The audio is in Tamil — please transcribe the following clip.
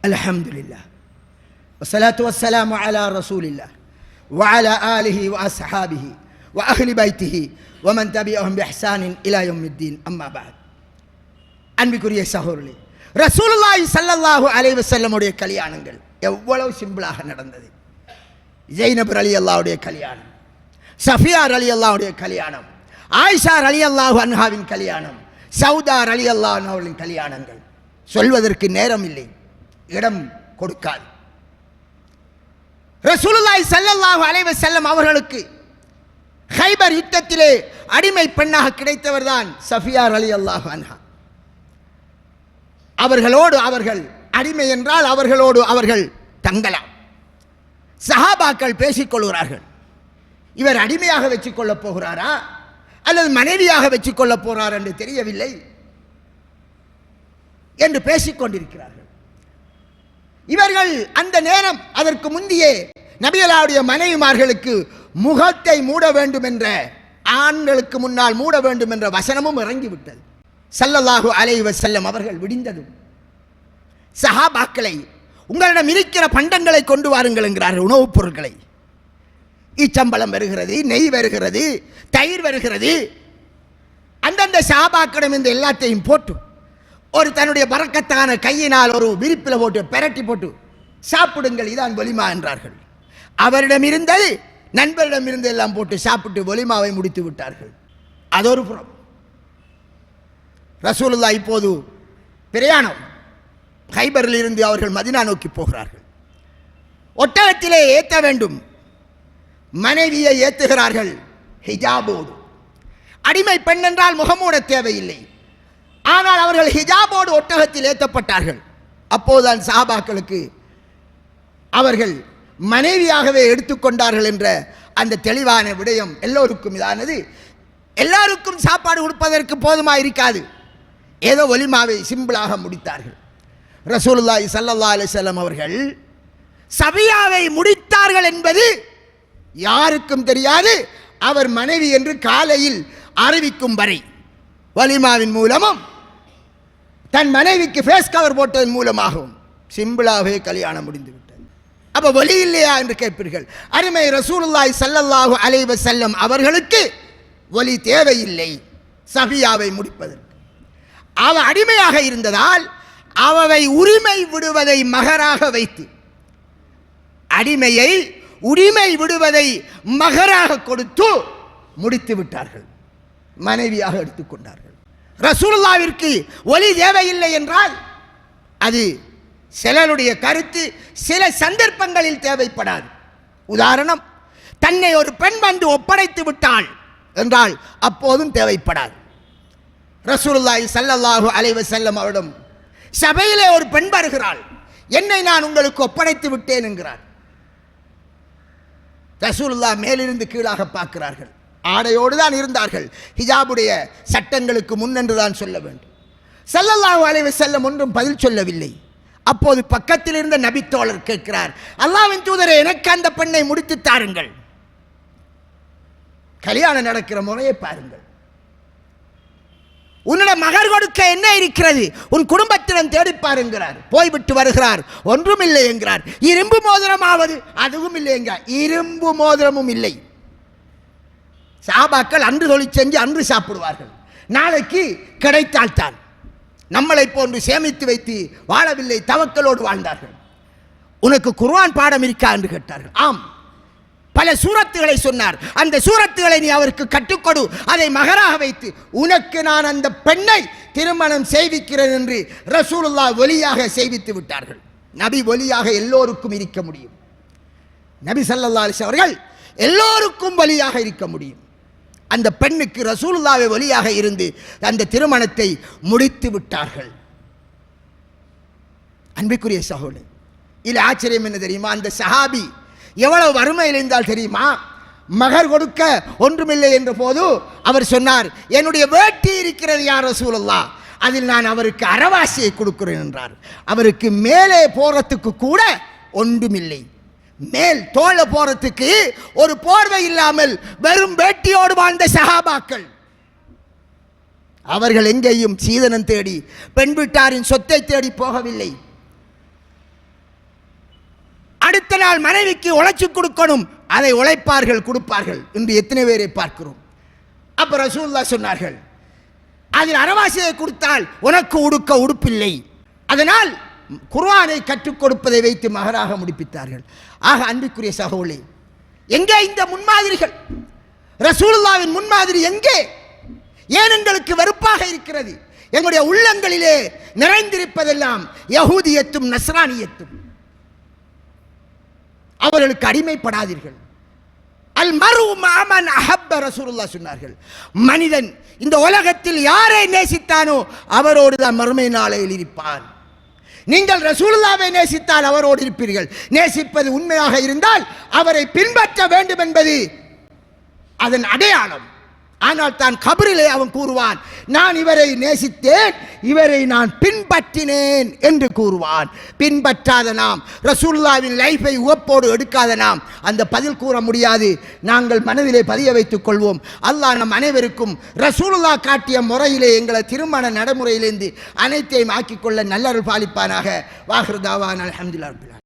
الحمد لله والصلاة والسلام على رسول الله وعلى آله وأصحابه وأهل بيته ومن تبعهم بإحسان إلى يوم الدين أما بعد அன்பிற்குரிய சகோதரர்களே ரசூலுல்லாஹி ஸல்லல்லாஹு அலைஹி வஸல்லமுடைய கல்யாணங்கள் எவ்வளவு சிம்பிளாக நடந்தது ஜெய்னப் அலி அல்லாவுடைய கல்யாணம் சஃபியார் அலி அல்லாவுடைய கல்யாணம் ஆயிஷார் அலி அல்லாஹு அன்ஹாவின் கல்யாணம் சவுதார் அலி அல்லாஹ் அவர்களின் கல்யாணங்கள் சொல்வதற்கு நேரம் இல்லை இடம் கொடுக்காது. ரசூலுல்லாஹி ஸல்லல்லாஹு அலைவ செல்லம் அவர்களுக்கு ஹைபர் யுத்தத்திலே அடிமை பெண்ணாக கிடைத்தவர் தான் சஃபியார் அலி அல்லாஹ் அன்ஹா. அவர்களோடு அவர்கள் அடிமை என்றால் அவர்களோடு அவர்கள் தங்கலாம். சஹாபாக்கள் பேசிக் கொள்கிறார்கள். இவர் அடிமையாக வச்சு கொள்ளப் போகிறாரா? அல்லது மனைவியாக வச்சு கொள்ளப் போகிறார் என்று தெரியவில்லை. என்று பேசிக் கொண்டிருக்கிறார்கள். இவர்கள் அந்த நேரம் அதற்கு முந்தையே நபியலாவுடைய மனைவிமார்களுக்கு முகத்தை மூட வேண்டும் என்ற ஆண்களுக்கு முன்னால் மூட வேண்டும் என்ற வசனமும் இறங்கிவிட்டது. சல்லல்லாஹு அலைவ செல்லம் அவர்கள் விடிந்ததும் சஹாபாக்களை உங்களிடம் இருக்கிற பண்டங்களை கொண்டு வாருங்கள் என்கிறார்கள் உணவுப் பொருட்களை. ஈச்சம்பளம் வருகிறது நெய் வருகிறது தயிர் வருகிறது. அந்தந்த சஹாபாக்களிடம் இந்த எல்லாத்தையும் போட்டு ஒரு தன்னுடைய பறக்கத்தான கையினால் ஒரு விரிப்பில் போட்டு பெரட்டி போட்டு சாப்பிடுங்கள் இதான் ஒலிமா என்றார்கள். அவரிடம் இருந்தது நண்பரிடம் இருந்து எல்லாம் போட்டு சாப்பிட்டு ஒலிமாவை முடித்து விட்டார்கள். அதொரு புறம். ரசூலுல்லா இப்போது பிரயாணம். ஹைபரில் இருந்து அவர்கள் மதினா நோக்கி போகிறார்கள். ஒட்டகத்திலே ஏற்ற வேண்டும். மனைவியை ஏற்றுகிறார்கள் ஹிஜாபோடு. அடிமை பெண் என்றால் முகமூட தேவையில்லை. ஆனால் அவர்கள் ஹிஜாபோடு ஒட்டகத்தில் ஏற்றப்பட்டார்கள். அப்போதுதான் சாபாக்களுக்கு அவர்கள் மனைவியாகவே எடுத்துக்கொண்டார்கள் என்ற அந்த தெளிவான விடயம் எல்லோருக்கும் இதானது. எல்லாருக்கும் சாப்பாடு கொடுப்பதற்கு போதுமா இருக்காது. ஏதோ ஒலிமாவை சிம்பிளாக முடித்தார்கள். ரசூலுல்லாய் சல்லல்லா அலிசல்லம் அவர்கள் சபியாவை முடித்தார்கள் என்பது யாருக்கும் தெரியாது. அவர் மனைவி என்று காலையில் அறிவிக்கும் வரை வலிமாவின் மூலமும் தன் மனைவிக்கு ஃபேஸ் கவர் போட்டதன் மூலமாகவும் சிம்பிளாகவே கல்யாணம் முடிந்து விட்டது அப்போ ஒலி இல்லையா என்று கேட்பீர்கள். அருமை ரசூலுல்லாய் சல்லல்லாஹு அலைவ செல்லம் அவர்களுக்கு ஒலி தேவையில்லை. சஃபியாவை முடிப்பதற்கு. அவ அடிமையாக இருந்ததால் அவவை உரிமை விடுவதை மகராக வைத்து அடிமையை உரிமை விடுவதை மகராக கொடுத்து முடித்து விட்டார்கள் மனைவியாக எடுத்துக்கொண்டார்கள். ரசூலுல்லாவிற்கு ஒலி தேவையில்லை என்றால் அது சிலருடைய கருத்து சில சந்தர்ப்பங்களில் தேவைப்படாது. உதாரணம் தன்னை ஒரு பெண் வந்து ஒப்படைத்து விட்டாள் என்றால் அப்போதும் தேவைப்படாது. ரசூலுல்லாஹி சல்லல்லாஹு அலைவ செல்லம் அவரிடம் சபையிலே ஒரு பெண் வருகிறாள் என்னை நான் உங்களுக்கு ஒப்படைத்து விட்டேன் என்கிறார். ரசூலுல்லா மேலிருந்து கீழாக பார்க்கிறார்கள். ஆடையோடு தான் இருந்தார்கள். ஹிஜாபுடைய சட்டங்களுக்கு முன்னென்று தான் சொல்ல வேண்டும். ஸல்லல்லாஹு அலைவு செல்லம் ஒன்றும் பதில் சொல்லவில்லை. அப்போது பக்கத்தில் இருந்த நபித்தோழர் கேட்கிறார் அல்லாவின் தூதரை எனக்கு அந்த பெண்ணை முடித்து தாருங்கள். கல்யாணம் நடக்கிற முறையை பாருங்கள். உன்னோட மகர் கொடுக்க என்ன இருக்கிறது? உன் குடும்பத்திடம் தேடி பாருங்கிறார். போய்விட்டு வருகிறார். ஒன்றும் இல்லை என்கிறார். இரும்பு மோதிரமாவது அதுவும் இல்லை என்கிறார். இரும்பு மோதிரமும் இல்லை. சாபாக்கள் அன்று தொழில் செஞ்சு அன்று சாப்பிடுவார்கள். நாளைக்கு கிடைத்தால்தான் நம்மளை போன்று சேமித்து வைத்து வாழவில்லை தவக்கலோடு வாழ்ந்தார்கள். உனக்கு குர்வான் பாடம் இருக்கா என்று கேட்டார்கள். ஆம். பல சூரத்துகளை சொன்னார். அந்த சூரத்துகளை நீ அவருக்கு கற்றுக்கொடு. அதை மகராக வைத்து உனக்கு நான் அந்த பெண்ணை திருமணம் செய்விக்கிறேன் என்று ரசூலுல்லா ஒலியாக செய்வித்து விட்டார்கள். நபி ஒலியாக எல்லோருக்கும் இருக்க முடியும். நபி சல்லல்லா அலிஸ் அவர்கள் எல்லோருக்கும் வழியாக இருக்க முடியும். அந்த பெண்ணுக்கு ரசூலுல்லாவை வழியாக இருந்து அந்த திருமணத்தை முடித்து விட்டார்கள். அன்பிற்குரிய சகோதரர் இதில் ஆச்சரியம் என்ன தெரியுமா? அந்த சஹாபி எவ்வளவு வறுமை இருந்தால் தெரியுமா? மகர் கொடுக்க ஒன்றுமில்லை என்ற போது அவர் சொன்னார் என்னுடைய வேட்டி இருக்கிறது யார் ரசூலுல்லா? அதில் நான் அவருக்கு அறவாசியை கொடுக்கிறேன் என்றார். அவருக்கு மேலே போகிறதுக்கு கூட ஒன்றுமில்லை. மேல் தோலை போறதுக்கு ஒரு போர்வை இல்லாமல் வெறும் வேட்டியோடு வாழ்ந்த சஹாபாக்கள் அவர்கள் எங்கேயும் சீதனம் தேடி பெண் வீட்டாரின் சொத்தை தேடி போகவில்லை. அடுத்த நாள் மனைவிக்கு உழைச்சி கொடுக்கணும் அதை உழைப்பார்கள் கொடுப்பார்கள். என்று எத்தனை பேரை பார்க்கிறோம்? அப்புறம் ரசூல்லா சொன்னார்கள் அதில் அரவாசியை கொடுத்தால் உனக்கு உடுக்க உடுப்பில்லை. அதனால் குர்ஆனை கற்றுக் கொடுப்பதை வைத்து மகராக முடிப்பித்தார்கள். ஆக அன்பிற்குரிய சகோலே எங்கே இந்த முன்மாதிரிகள்? ரசூலுல்லாவின் முன்மாதிரி எங்கே? ஏன் எங்களுக்கு வெறுப்பாக இருக்கிறது? எங்களுடைய உள்ளங்களிலே நிறைந்திருப்பதெல்லாம் யகூதியத்தும் நஸ்ரானியத்தும். அவர்களுக்கு அடிமைப்படாதீர்கள். அல் மரு மாமன் அஹப்ப ரசூலுல்லா சொன்னார்கள். மனிதன் இந்த உலகத்தில் யாரை நேசித்தானோ அவரோடு தான் மறுமை நாளையில் இருப்பான். நீங்கள் ரசூலுல்லாவை நேசித்தால் அவரோடு இருப்பீர்கள். நேசிப்பது உண்மையாக இருந்தால் அவரை பின்பற்ற வேண்டும் என்பது அதன் அடையாளம். ஆனால் தான் கபரிலே அவன் கூறுவான் நான் இவரை நேசித்தேன் இவரை நான் பின்பற்றினேன் என்று கூறுவான். பின்பற்றாத நாம் ரசூல்லாவின் லைஃபை உவப்போடு எடுக்காத நாம் அந்த பதில் கூற முடியாது. நாங்கள் மனதிலே பதிய வைத்துக் கொள்வோம். அல்லாஹ் நம் அனைவருக்கும் ரசூலுல்லா காட்டிய முறையிலே எங்களை திருமண நடைமுறையிலிருந்து அனைத்தையும் ஆக்கிக்கொள்ள நல்லருள் பாலிப்பானாக. வாஹிருதாவான் அலமதுல்லா